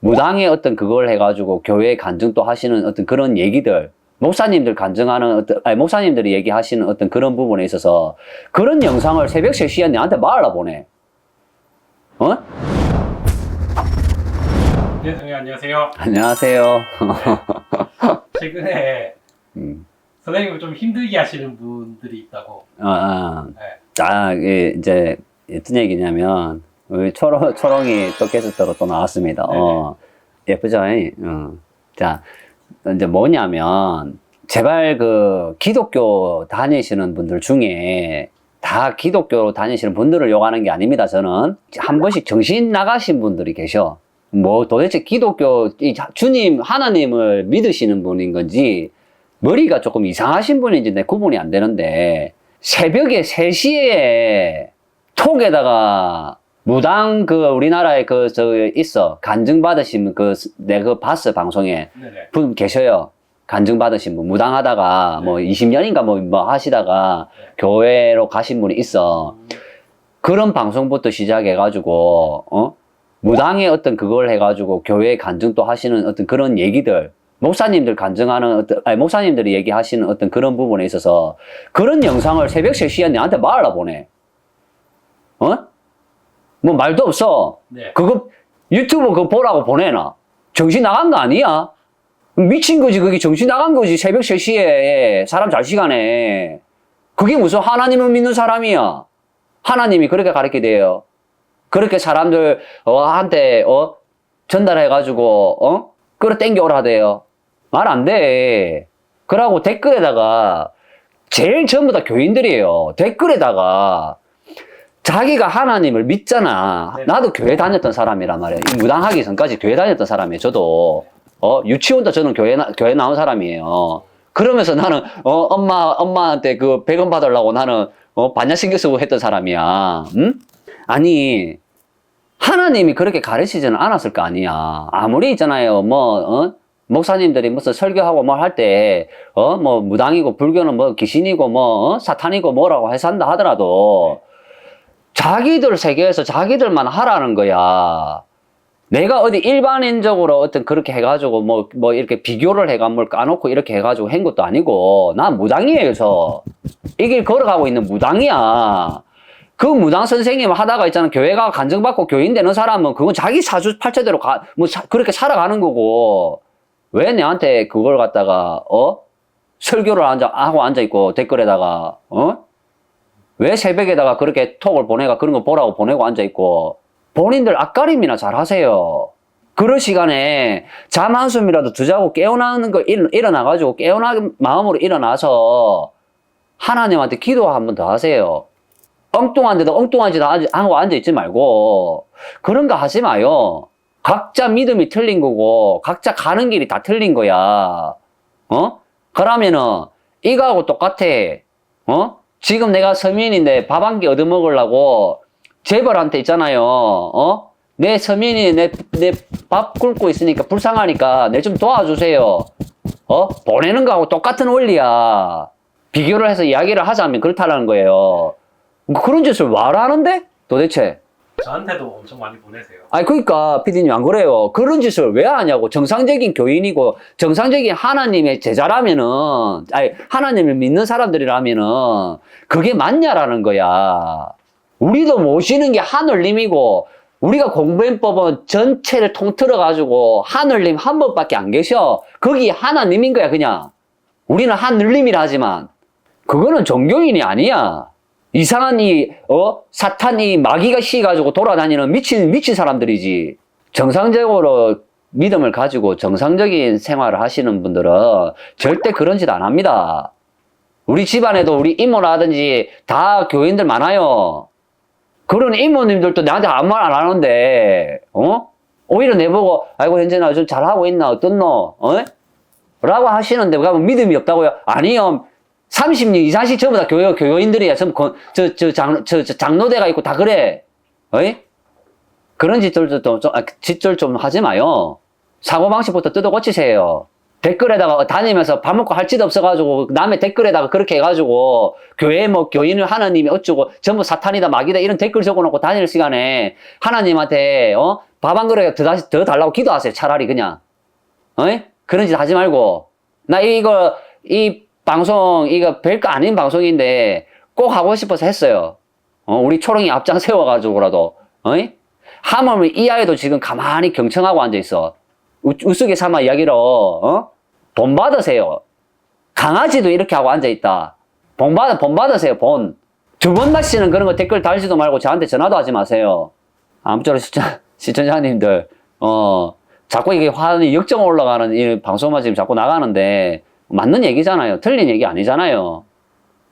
무당의 어떤 그걸 해가지고 교회 간증도 하시는 어떤 그런 얘기들, 목사님들 간증하는 어떤, 아니, 목사님들이 얘기하시는 어떤 그런 부분에 있어서 그런 영상을 새벽 3시에 내한테 말라 보내. 어? 네, 선생님 안녕하세요. 안녕하세요. 최근에 음. 선생님을 좀 힘들게 하시는 분들이 있다고. 어, 어. 네. 자, 이게 이제 어떤 얘기냐면 우리 초롱 초롱이 또 게스트로 또 나왔습니다. 어, 예쁘죠? 어. 자, 이제 뭐냐면 제발 그 기독교 다니시는 분들 중에 다 기독교 다니시는 분들을 욕하는 게 아닙니다. 저는 한 번씩 정신 나가신 분들이 계셔. 뭐 도대체 기독교 이 주님 하나님을 믿으시는 분인 건지 머리가 조금 이상하신 분인지 내 구분이 안 되는데 새벽에 3시에 톡에다가 무당 그 우리나라에 그 저 있어. 간증 받으신 그 내가 그 봤어 방송에 네네. 분 계셔요. 간증 받으신 분. 무당하다가 뭐 20년인가 뭐, 뭐 하시다가 교회로 가신 분이 있어. 그런 방송부터 시작해 가지고 어? 무당의 어떤 그걸 해 가지고 교회 간증도 하시는 어떤 그런 얘기들 목사님들 간증하는 어떤 아니 목사님들이 얘기하시는 어떤 그런 부분에 있어서 그런 영상을 새벽 3시에 내한테 말라 보내 어? 뭐 말도 없어. 네. 그거 유튜브 그거 보라고 보내나 정신 나간 거 아니야? 미친 거지 그게 정신 나간 거지. 새벽 3시에 사람 잘 시간에. 그게 무슨 하나님을 믿는 사람이야. 하나님이 그렇게 가르치게 돼요. 그렇게 사람들 어, 한테 어 전달해 가지고 어? 끌어당겨 오라 하대요. 말 안 돼. 그러고 댓글에다가 제일 전부 다 교인들이에요. 댓글에다가 자기가 하나님을 믿잖아. 네. 나도 교회 다녔던 사람이란 말이에요. 이 무당하기 전까지 교회 다녔던 사람이에요. 저도 어 유치원도 저는 교회 나, 교회 나온 사람이에요. 그러면서 나는 어 엄마 엄마한테 그 100원 받으려고 나는 어 반야 신경 쓰고 했던 사람이야. 응? 아니 하나님이 그렇게 가르치지는 않았을 거 아니야. 아무리 있잖아요. 뭐, 어? 목사님들이 무슨 설교하고 뭘 할 때, 어, 뭐, 무당이고, 불교는 뭐, 귀신이고, 뭐, 어? 사탄이고, 뭐라고 해서 한다 하더라도, 자기들 세계에서 자기들만 하라는 거야. 내가 어디 일반인적으로 어떤 그렇게 해가지고, 뭐, 뭐, 이렇게 비교를 해가 뭘 까놓고 이렇게 해가지고 한 것도 아니고, 난 무당이에요, 저. 이 길 걸어가고 있는 무당이야. 그 무당 선생님 하다가 있잖아 교회가 간증받고 교인 되는 사람은 그건 자기 사주 팔체대로 가, 뭐 사- 그렇게 살아가는 거고 왜 내한테 그걸 갖다가 어 설교를 앉아 하고 앉아 있고 댓글에다가 어 왜 새벽에다가 그렇게 톡을 보내가 그런 거 보라고 보내고 앉아 있고 본인들 앞가림이나 잘 하세요. 그런 시간에 잠 한숨이라도 더 자고 깨어나는 거 일, 일어나가지고 깨어난 마음으로 일어나서 하나님한테 기도 한 번 더 하세요. 엉뚱한 데도 엉뚱한 짓 하고 앉아있지 말고 그런 거 하지 마요. 각자 믿음이 틀린 거고 각자 가는 길이 다 틀린 거야. 어? 그러면은 이거하고 똑같아. 어? 지금 내가 서민인데 밥 한 끼 얻어먹으려고 재벌한테 있잖아요. 어? 내 서민이 내 내 밥 굶고 있으니까 불쌍하니까 내 좀 도와주세요. 어? 보내는 거하고 똑같은 원리야. 비교를 해서 이야기를 하자면 그렇다라는 거예요. 뭐 그런 짓을 왜 하는데? 도대체. 저한테도 엄청 많이 보내세요. 아니, 그러니까, 피디님, 안 그래요? 그런 짓을 왜 하냐고. 정상적인 교인이고, 정상적인 하나님의 제자라면은, 아니, 하나님을 믿는 사람들이라면은, 그게 맞냐라는 거야. 우리도 모시는 게 하늘님이고, 우리가 공부한 법은 전체를 통틀어 가지고, 하늘님 한 번밖에 안 계셔. 거기 하나님인 거야, 그냥. 우리는 하늘님이라 하지만, 그거는 종교인이 아니야. 이상한 이, 어? 사탄 이 마귀가 씌가지고 돌아다니는 미친, 미친 사람들이지. 정상적으로 믿음을 가지고 정상적인 생활을 하시는 분들은 절대 그런 짓 안 합니다. 우리 집안에도 우리 이모라든지 다 교인들 많아요. 그런 이모님들도 나한테 아무 말 안 하는데, 어? 오히려 내보고, 아이고, 현재나 좀 잘하고 있나, 어떻노, 어? 라고 하시는데, 그러면 믿음이 없다고요? 아니요. 30년, 20, 30 전부 다 교회, 교인들이야. 전부 건- 저, 저, 장, 저, 저 장로대가 있고 다 그래. 어이? 그런 짓들도 좀, 좀, 아, 짓들 좀 하지 마요. 사고방식부터 뜯어 고치세요. 댓글에다가 다니면서 밥 먹고 할 짓 없어가지고 남의 댓글에다가 그렇게 해가지고 교회 뭐 교인을 하나님이 어쩌고 전부 사탄이다 마귀다 이런 댓글 적어놓고 다닐 시간에 하나님한테 어? 밥 한 그릇 더 다시 더 달라고 기도하세요 차라리 그냥 어이? 그런 짓 하지 말고 나 이거 이 방송 이거 별거 아닌 방송인데 꼭 하고 싶어서 했어요 어, 우리 초롱이 앞장 세워가지고라도 어이? 하물며 이 아이도 지금 가만히 경청하고 앉아있어 우, 우스개 삼아 이야기로 어? 본 받으세요. 강아지도 이렇게 하고 앉아있다. 본 받아 본 받으세요. 본. 두번 다시는 그런 거 댓글 달지도 말고 저한테 전화도 하지 마세요. 아무쪼록 시청, 시청자님들 어 자꾸 이게 화는 역정 올라가는 이 방송만 지금 자꾸 나가는데 맞는 얘기잖아요. 틀린 얘기 아니잖아요.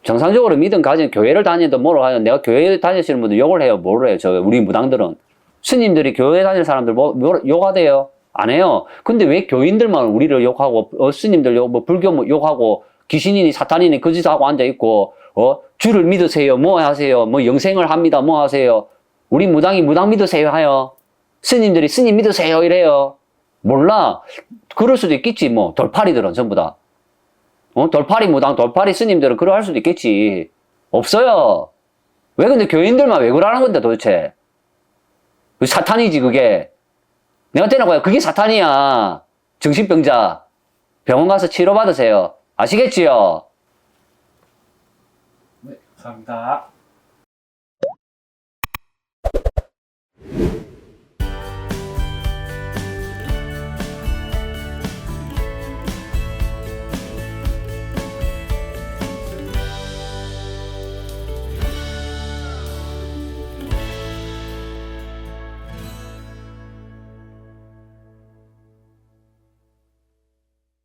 정상적으로 믿음 가진 교회를 다니든 뭐로 하든 내가 교회 다니시는 분들 욕을 해요. 뭐를 해요? 저 우리 무당들은 스님들이 교회 다니는 사람들 뭐, 뭐 욕하대요? 안 해요. 근데 왜 교인들만 우리를 욕하고, 어, 스님들 욕, 뭐, 불교 뭐 욕하고, 귀신이니 사탄이니 그 짓하고 앉아 있고, 어, 주를 믿으세요. 뭐 하세요. 뭐 영생을 합니다. 뭐 하세요. 우리 무당이 무당 믿으세요. 하여. 스님들이 스님 믿으세요. 이래요. 몰라. 그럴 수도 있겠지. 뭐, 돌파리들은 전부 다. 어, 돌파리 무당, 돌파리 스님들은 그러할 수도 있겠지. 없어요. 왜 근데 교인들만 왜 그러는 건데 도대체? 그 사탄이지, 그게. 내가 때는 거야. 그게 사탄이야. 정신병자. 병원 가서 치료받으세요. 아시겠지요? 네, 감사합니다.